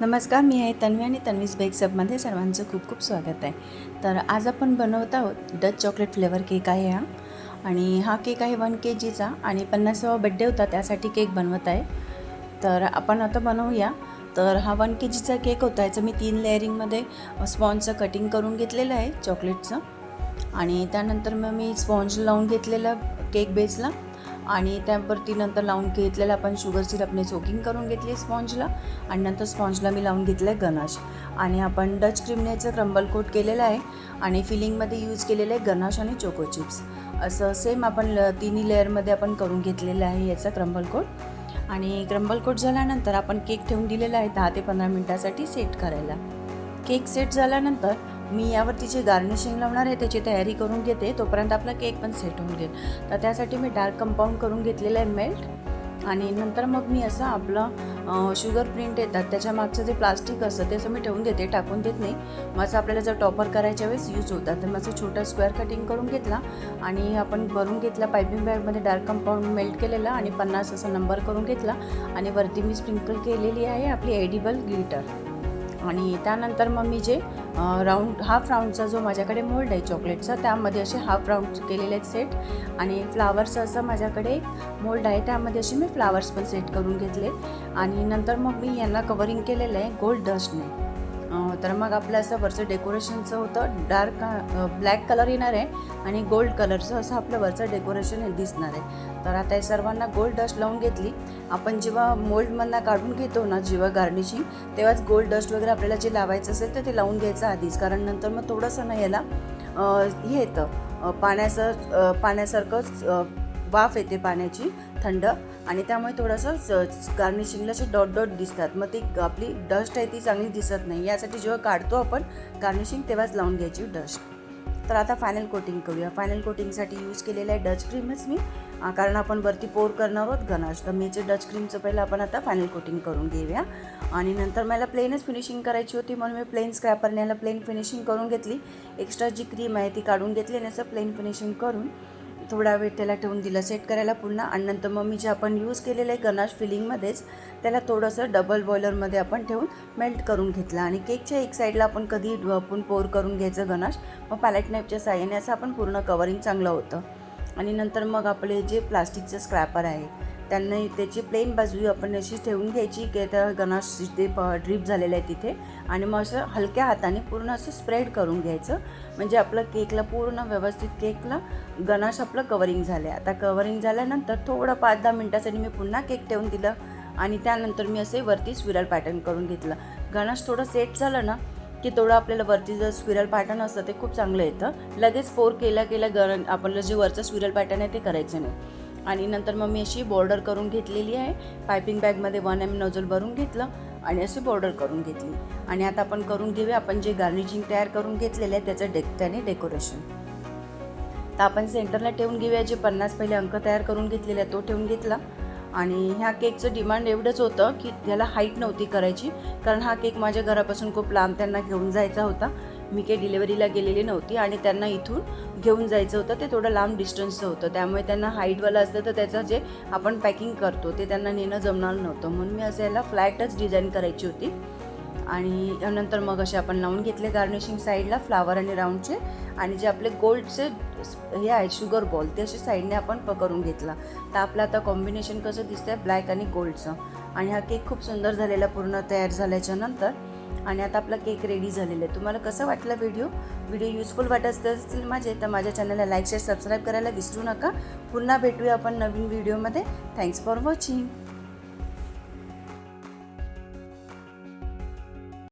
नमस्कार मी आहे तन्वी आणि तन्वीज बेक सबमध्ये सर्वांचं खूप खूप स्वागत आहे. तर आज आपण बनवत आहोत डच चॉकलेट फ्लेवर केक आहे हा. आणि हा केक आहे वन के जीचा आणि पन्नासावा बड्डे होता त्यासाठी केक बनवत आहे. तर आपण आता बनवूया. तर हा वन के जीचा केक होता याचं मी तीन लेअरिंगमध्ये स्पॉन्जचं कटिंग करून घेतलेलं आहे चॉकलेटचं. आणि त्यानंतर मग मी स्पॉन्ज लावून घेतलेलं केक बेसला. आणि त्यावरती नंतर लावून घेतलेलं आपण शुगर सिरपने सोकिंग करून घेतली स्पॉन्जला आणि नंतर स्पॉन्जला मी लावून घेतलं आहे गनाश. आणि आपण डच क्रिमनेचं क्रंबल कोट केलेलं आहे. आणि फिलिंगमध्ये यूज केलेलं आहे गनाश आणि चोको चिप्स असं सेम आपण ल तिन्ही लेअरमध्ये आपण करून घेतलेलं आहे याचा क्रंबल कोट आणि क्रंबल कोट झाल्यानंतर आपण केक ठेवून दिलेला आहे दहा ते पंधरा मिनटासाठी सेट करायला. केक सेट झाल्यानंतर मी यावरती जे गार्निशिंग लावणार आहे त्याची तयारी करून घेते. तोपर्यंत आपला केक पण सेट होऊन घेईल तर त्यासाठी मी डार्क कंपाऊंड करून घेतलेलं आहे मेल्ट आणि नंतर मग मी असं आपलं शुगर प्रिंट येतात. त्याच्या मागचं जे प्लास्टिक असतं ते असं मी ठेवून देते टाकून देत नाही. माझं आपल्याला जर टॉपर करायच्या वेळेस यूज होतात तर माझं छोटा स्क्वेअर कटिंग करून घेतला. आणि आपण भरून घेतला पायपिंग बॅगमध्ये डार्क कंपाऊंड मेल्ट केलेला आणि पन्नास असा नंबर करून घेतला. आणि वरती मी स्प्रिंकल केलेली आहे आपली एडिबल ग्लिटर आणि त्यानंतर मग मी जे राऊंड हाफ राऊंडचा जो माझ्याकडे मोल्ड आहे चॉकलेटचा त्यामध्ये असे हाफ राऊंड केलेले आहेत सेट आणि फ्लावर्सचं असं माझ्याकडे एक मोल्ड आहे त्यामध्ये असे मी फ्लावर्स पण सेट करून घेतले आणि नंतर मग मी यांना कवरिंग केलेलं आहे गोल्ड डस्टने तर मग आपलं असं वरचं डेकोरेशनचं होतं. डार्क ब्लॅक कलर येणार आहे आणि गोल्ड कलरचं असं आपलं वरचं डेकोरेशन हे दिसणार आहे. तर आता हे सर्वांना गोल्ड डस्ट लावून घेतली. आपण जेव्हा मोल्डमधनं काढून घेतो ना जेव्हा गार्निशिंग तेव्हाच गोल्ड डस्ट वगैरे आपल्याला जे लावायचं असेल तर ते लावून घ्यायचं आधीच. कारण नंतर मग थोडंसं ना याला हे येतं. पाण्याचं पाण्यासारखंच वाफ येते पाण्याची थंड. आणि त्यामुळे थोडंसं गार्निशिंगला असे डॉट डॉट दिसतात. मग ती आपली डस्ट आहे ती चांगली दिसत नाही. यासाठी जेव्हा काढतो आपण गार्निशिंग तेव्हाच लावून घ्यायची डस्ट तर आता फायनल कोटिंग करूया. फायनल कोटिंगसाठी यूज केलेलं आहे डच क्रीमच मी. कारण आपण वरती पोर करणार आहोत गनाश. तर मीचे डच क्रीमचं पहिलं आपण आता फायनल कोटिंग करून घेऊया. आणि नंतर मला प्लेनच फिनिशिंग करायची होती म्हणून मी प्लेन स्क्रॅपरने याला प्लेन फिनिशिंग करून घेतली. एक्स्ट्रा जी क्रीम आहे ती काढून घेतली आणि असं प्लेन फिनिशिंग करून थोडा वेळ त्याला ठेवून दिलं. सेट करायला पुन्हा आणि नंतर मग मी जे आपण यूज केलेलं आहे गनाश फिलिंगमध्येच त्याला थोडंसं डबल बॉयलरमध्ये आपण ठेवून मेल्ट करून घेतलं. आणि केकच्या एक साईडला आपण कधी आपण पोर करून घ्यायचं गनाश मग पॅलेट नाईपच्या साह्याने असं आपण पूर्ण कवरिंग चांगलं होतं. आणि नंतर मग आपले जे प्लास्टिकचं स्क्रॅपर आहे त्यांना त्याची प्लेन बाजू आपण अशी ठेवून घ्यायची की आता गणाश ते प ड्रीप झालेलं आहे तिथे. आणि मग असं हलक्या हाताने पूर्ण असं स्प्रेड करून घ्यायचं. म्हणजे आपलं केकला पूर्ण व्यवस्थित केकला गणाश आपलं कवरिंग झालं आहे आता कवरिंग झाल्यानंतर थोडं पाच दहा मिनटासाठी मी पुन्हा केक ठेवून दिलं. आणि त्यानंतर मी असे वरती स्विरल पॅटर्न करून घेतलं. गणाश थोडं सेट झालं ना की थोडं आपल्याला वरती जर स्विरल पॅटर्न असतं ते खूप चांगलं येतं. लगेच पोर केल्या केल्या गण आपलं जे वरचं स्विरल पॅटर्न आहे ते करायचं नाही. आणि नंतर मग मी अशी बॉर्डर करून घेतलेली आहे. पायपिंग बॅगमध्ये वन एम नोजल भरून घेतलं आणि अशी बॉर्डर करून घेतली. आणि आता आपण करून घेऊया. आपण जे गार्निशिंग तयार करून घेतलेलं आहे त्याचं डे त्याने डेकोरेशन तर आपण सेंटरला ठेवून घेऊया. जे पन्नास पहिले अंक तयार करून घेतलेले आहे तो ठेवून घेतला. आणि ह्या केकचं डिमांड एवढंच होतं की त्याला हाईट नव्हती करायची. कारण हा केक माझ्या घरापासून खूप लांब त्यांना घेऊन जायचा होता. मी काही डिलेवरीला गेलेली नव्हती आणि त्यांना इथून घेऊन जायचं होतं. ते थोडं लांब डिस्टन्सचं होतं. त्यामुळे त्यांना हाईटवालं असतं तर त्याचं जे आपण पॅकिंग करतो ते त्यांना नेणं जमणार नव्हतं. म्हणून मी असं याला फ्लॅटच डिझाईन करायची होती. आणि नंतर मग असे आपण लावून घेतले गार्निशिंग साईडला फ्लावर आणि राऊंडचे आणि जे आपले गोल्डचे हे आहेत शुगर बॉल ते असे साईडने आपण पकडून घेतला. तर आपलं आता कॉम्बिनेशन कसं दिसतंय? ब्लॅक आणि गोल्डचं आणि हा केक खूप सुंदर झालेला पूर्ण तयार झाल्याच्यानंतर आणि आता आपला केक रेडी झालेला आहे. तुम्हाला कसं वाटलं व्हिडिओ व्हिडिओ युजफुल वाटत असतील माझे तर माझ्या चॅनलला लाईक शेअर सबस्क्राईब करायला विसरू नका. पुन्हा भेटूया आपण नवीन व्हिडिओमध्ये थँक्स फॉर वॉचिंग